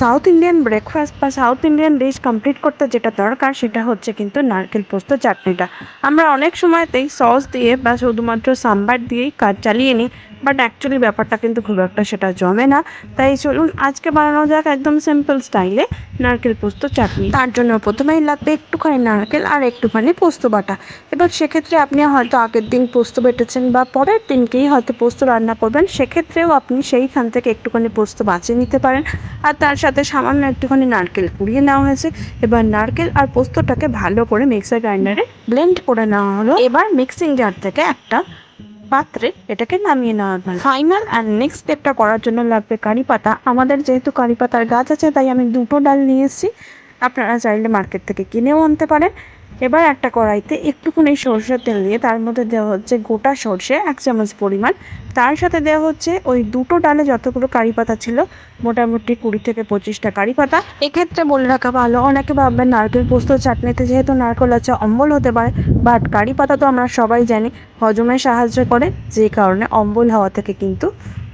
South Indian breakfast বা South Indian dish complete করতে যেটা দরকার, সেটা হচ্ছে কিন্তু নারকেল পোস্ত চাটনিটা। আমরা অনেক সময়তেই সস দিয়ে বা শুধুমাত্র সাম্বার দিয়েই কাজ চালিয়ে নিই, বাট অ্যাকচুয়ালি ব্যাপারটা কিন্তু খুব একটা সেটা জমে না। তাই চলুন আজকে বানানো যাক একদম সিম্পল স্টাইলে নারকেল পোস্ত চাটনি। তার জন্য প্রথমেই লাগবে একটুখানি নারকেল আর একটুখানি পোস্ত বাটা। এবার সেক্ষেত্রে আপনি হয়তো আগের দিন পোস্ত বেটেছেন বা পরের দিনকেই হয়তো পোস্ত রান্না করবেন, সেক্ষেত্রেও আপনি সেইখান থেকে একটুখানি পোস্ত বাঁচিয়ে নিতে পারেন। আর তার সাথে সামান্য একটুখানি নারকেল পুড়িয়ে নেওয়া হয়েছে। এবার নারকেল আর পোস্তটাকে ভালো করে মিক্সার গ্রাইন্ডারে ব্লেন্ড করে নেওয়া হলো। এবার মিক্সিং জার থেকে একটা পাত্রে এটাকে নামিয়ে নেওয়া হয় ফাইনাল অ্যান্ড নেক্সট স্টেপটা করার জন্য লাগবে কারি পাতা। আমাদের যেহেতু কারি পাতার গাছ আছে, তাই আমি দুটো ডাল নিয়ে এসেছি। আপনারা চাইলে মার্কেট থেকে কিনেও আনতে পারেন। এবার একটা কড়াইতে একটুখানি সরষের তেল দিয়ে তার মধ্যে দেওয়া হচ্ছে গোটা সর্ষে, এক চামচ পরিমাণ। তার সাথে দেওয়া হচ্ছে ওই দুটো ডালে যতগুলো কারি পাতা ছিল, মোটামুটি কুড়ি থেকে পঁচিশটা কারি পাতা। এক্ষেত্রে বলে রাখা ভালো, অনেকে ভাববেন নারকেল পোস্ত, চাটনিতে যেহেতু নারকেল আছে, অম্বল হতে পারে, বাট কারি পাতা তো আমরা সবাই জানি হজমে সাহায্য করে, যে কারণে অম্বল হওয়া থেকে কিন্তু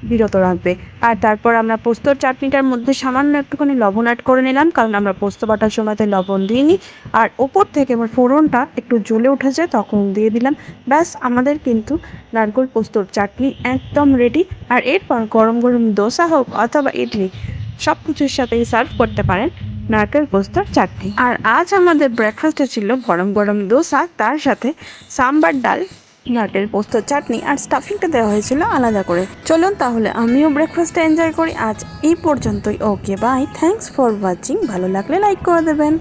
বিরত রাখবে। আর তারপর আমরা পোস্তর চাটনিটার মধ্যে সামান্য একটুখানি লবণ অ্যাড করে নিলাম, কারণ আমরা পোস্ত বাটার সময়তে লবণ দিইনি। আর ওপর থেকে আমার ফোড়নটা একটু জ্বলে উঠেছে, তখন দিয়ে দিলাম। ব্যাস, আমাদের কিন্তু নারকেল পোস্তর চাটনি একদম রেডি আর এরপর গরম গরম দোসা হোক অথবা ইডলি সব কিছুর সাথেই সার্ভ করতে পারেন নারকেল পোস্তর চাটনি। আর আজ আমাদের ব্রেকফাস্টে ছিল গরম গরম দোসা, তার সাথে সাম্বার ডাল নারকেল পোস্তর চাটনি আর স্টাফিংটা দেওয়া হয়েছিল আলাদা করে। চলুন তাহলে আমিও ব্রেকফাস্টটা এনজয় করি। আজ এই পর্যন্তই। Okay bye thanks for watching ভালো লাগলে লাইক করে দেবেন।